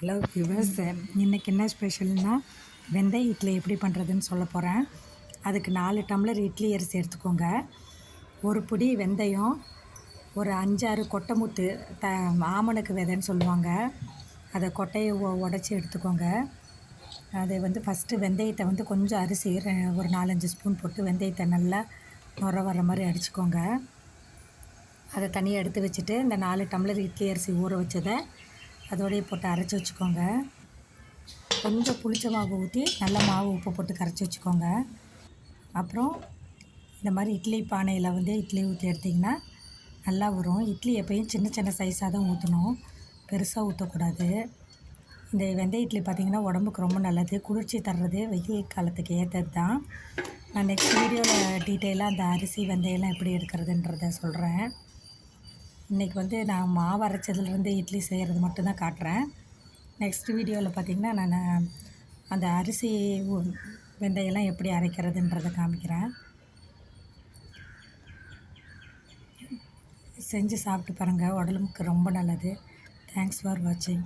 Hello viewers இன்றைக்கி என்ன ஸ்பெஷல்னால் வெந்தய இட்லி எப்படி பண்ணுறதுன்னு சொல்ல போகிறேன் அதுக்கு நாலு டம்ளர் இட்லி அரிசி எடுத்துக்கோங்க. ஒரு பிடி வெந்தயம் ஒரு அஞ்சாறு கொட்டைமுத்து த ஆமணக்கு விதைன்னு சொல்லுவாங்க. அதை கொட்டையை உடச்சி எடுத்துக்கோங்க. அதை வந்து ஃபஸ்ட்டு வெந்தயத்தை வந்து கொஞ்சம் அரிசி ரெ- ஒரு நாலஞ்சு ஸ்பூன் போட்டு வெந்தயத்தை நல்லா நுர வர மாதிரி அடிச்சுக்கோங்க. அதை தனியாக எடுத்து வச்சுட்டு இந்த நாலு டம்ளர் இட்லி அரிசி ஊற வச்சதை அதோடையே போட்டு அரைச்சி வச்சுக்கோங்க. கொஞ்சம் புளிச்ச மாவு ஊற்றி நல்ல மாவு உப்பு போட்டு கரைச்சி வச்சுக்கோங்க. அப்புறம் இந்த மாதிரி இட்லி பானையில் வந்து இட்லி ஊற்றி எடுத்திங்கன்னா நல்லா வரும் இட்லி எப்பயும் சின்ன சின்ன சைஸாக தான் ஊற்றணும் பெருசாக ஊற்றக்கூடாது இந்த வெந்தய இட்லி பார்த்திங்கன்னா உடம்புக்கு ரொம்ப நல்லது. குளிர்ச்சி தர்றது வெயில் காலத்துக்கு ஏற்றது தான். நான் நெக்ஸ்ட் வீடியோவில் டீட்டெயிலாக அந்த அரிசி வெந்தயம்லாம் எப்படி எடுக்கிறதுன்றத சொல்கிறேன் இன்றைக்கி வந்து நான் மாவு அரைச்சதுலேருந்து இட்லி செய்கிறது மட்டும்தான் காட்டுறேன். நெக்ஸ்ட் வீடியோவில் பார்த்திங்கன்னா நான் அந்த அரிசி உ- வெந்தயம்லாம் எப்படி அரைக்கிறதுன்றதை காமிக்கிறேன். செஞ்சு சாப்பிட்டு பாருங்கள் உடலுக்கு ரொம்ப நல்லது. தேங்க்ஸ் ஃபார் வாட்சிங்